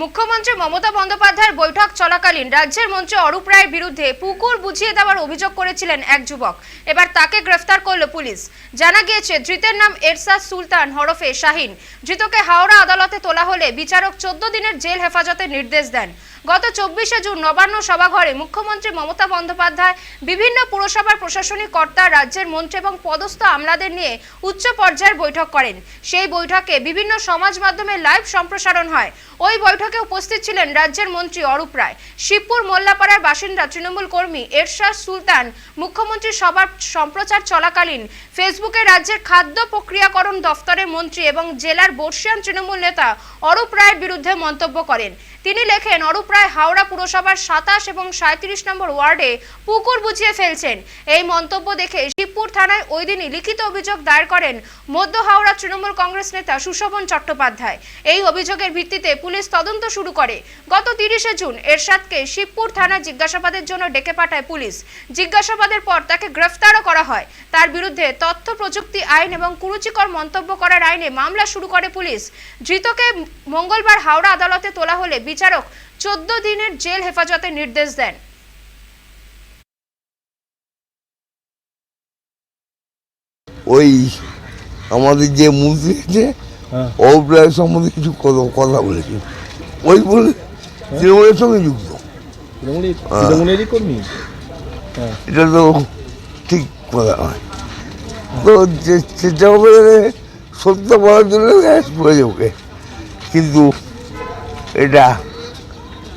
মুখ্যমন্ত্রী মমতা বন্দ্যোপাধ্যায়ের বৈঠক চলাকালীন রাজ্যের মন্ত্রী অরূপ রায়ের বিরুদ্ধে পুকুর বুঝিয়ে দেওয়ার অভিযোগ করেছিলেন এক যুবক। এবার তাকে গ্রেফতার করল পুলিশ। জানা গিয়েছে, ধৃতের নাম এরশাদ সুলতান হরফে শাহিন। ধৃতকে হাওড়া আদালতে তোলা হলে বিচারক চোদ্দ দিনের জেল হেফাজতের নির্দেশ দেন। গত চব্বিশে জুন নবান্ন সভাঘরে মুখ্যমন্ত্রী মমতা বন্দ্যোপাধ্যায়, বিভিন্ন পুরসভার প্রশাসনিক কর্তা, রাজ্যের মন্ত্রী এবং পদস্থ আমলাদের নিয়ে উচ্চ পর্যায়ের বৈঠক করেন। সেই বৈঠকে বিভিন্ন সমাজ মাধ্যমে লাইভ সম্প্রসারণ হয়। ওই বৈঠকে উপস্থিত ছিলেন রাজ্যের মন্ত্রী অরূপ রায়। শিবপুর মোল্লাপাড়ার বাসিন্দা তৃণমূল কর্মী এরশাদ সুলতান, মুখ্যমন্ত্রী সভার সম্প্রচার চলাকালীন ফেসবুকে রাজ্যের খাদ্য প্রক্রিয়াকরণ দফতরের মন্ত্রী এবং জেলার বর্ষিয়ান তৃণমূল নেতা অরূপ রায়ের বিরুদ্ধে মন্তব্য করেন। তিনি লেখেন অরূপ রায় হাওড়া পুরসভার সাতাশ এবং সাঁত্রিশ নম্বর ওয়ার্ডে পুকুর বুঝিয়ে ফেলছেন। এই মন্তব্য দেখে শিবপুর থানায় ওই দিনই লিখিত অভিযোগ দায়ের করেন মধ্য হাওড়া তৃণমূল কংগ্রেস নেতা সুশোভন চট্টোপাধ্যায়। এই অভিযোগের ভিত্তিতে পুলিশ তদন্ত শুরু করে। গত তিরিশে জুন এরশাদকে শিবপুর থানা জিজ্ঞাসাবাদের জন্য ডেকে পাঠায় পুলিশ। জিজ্ঞাসাবাদের পর তাকে গ্রেফতারও করা হয়। তার বিরুদ্ধে তথ্য, প্রযুক্তি, আইন এবং কুরুচিকর মন্তব্য করার আইনে মামলা শুরু করে পুলিশ। ধৃতকে মঙ্গলবার হাওড়া আদালতে তোলা হলে বিচারক চোদ্দ দিনের জেল হেফাজতে নির্দেশ দেন। ওই আমাদের যে মন্ত্রী আছে হ্যাঁ। অভিপ্রায় সম্বন্ধে কিছু কথা- বলেছি। ওই বলে তৃণমূলের সঙ্গে যুক্ত। কর্মী? হ্যাঁ। এটা তো ঠিক কথা নয়। তো চেষ্টা করবে সত্য বলার জন্য ওকে। কিন্তু এটা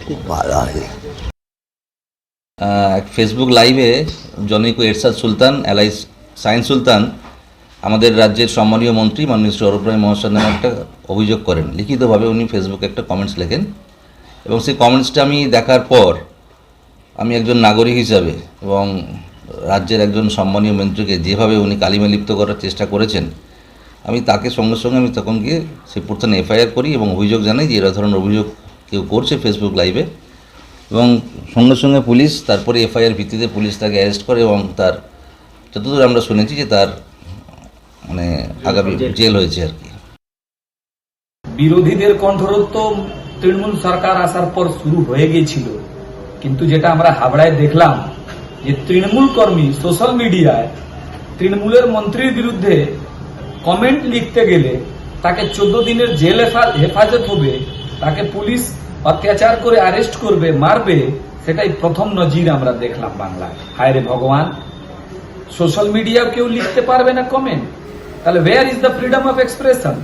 খুব ভালো হয় ফেসবুক লাইভে জনৈক এরশাদ সুলতান এলাই সাইন সুলতান, আমাদের রাজ্যের সম্মানীয় মন্ত্রী মাননীয় শ্রী অরূপ রায় মহাশয় নামে একটা অভিযোগ করেন। লিখিতভাবে উনি ফেসবুকে একটা কমেন্টস লেখেন এবং সেই কমেন্টসটা আমি দেখার পর আমি একজন নাগরিক হিসাবে এবং রাজ্যের একজন সম্মানীয় মন্ত্রীকে যেভাবে উনি কালিমে লিপ্ত করার চেষ্টা করেছেন, আমি তাকে সঙ্গে সঙ্গে আমি তখন গিয়ে সেই প্রথমে এফআইআর করি এবং অভিযোগ জানাই যে এরা ধরনের অভিযোগ কেউ করছে ফেসবুক লাইভে এবং সঙ্গে সঙ্গে পুলিশ তারপরে এফআইআর ভিত্তিতে পুলিশ তাকে অ্যারেস্ট করে এবং তার যতদূর আমরা শুনেছি যে তার মানে আগামী জেল হয়েছে আর কি। বিরোধীদের কণ্ঠরোধ তো তৃণমূল সরকার আসার পর শুরু হয়ে গিয়েছিল। কিন্তু যেটা আমরা হাবড়ায় দেখলাম যে তৃণমূল কর্মী সোশ্যাল মিডিয়ায় তৃণমূলের মন্ত্রীর বিরুদ্ধে কমেন্ট লিখতে গেলে তাকে চোদ্দ দিনের জেল হেফাজত হবে তাকে পুলিশ অত্যাচার করে আরেস্ট করবে, মারবে, সেটাই প্রথম নজির আমরা দেখলাম বাংলায়। হায় রে ভগবান সোশ্যাল মিডিয়া কেউ লিখতে পারবে না কমেন্ট তাহলে war is the freedom of expression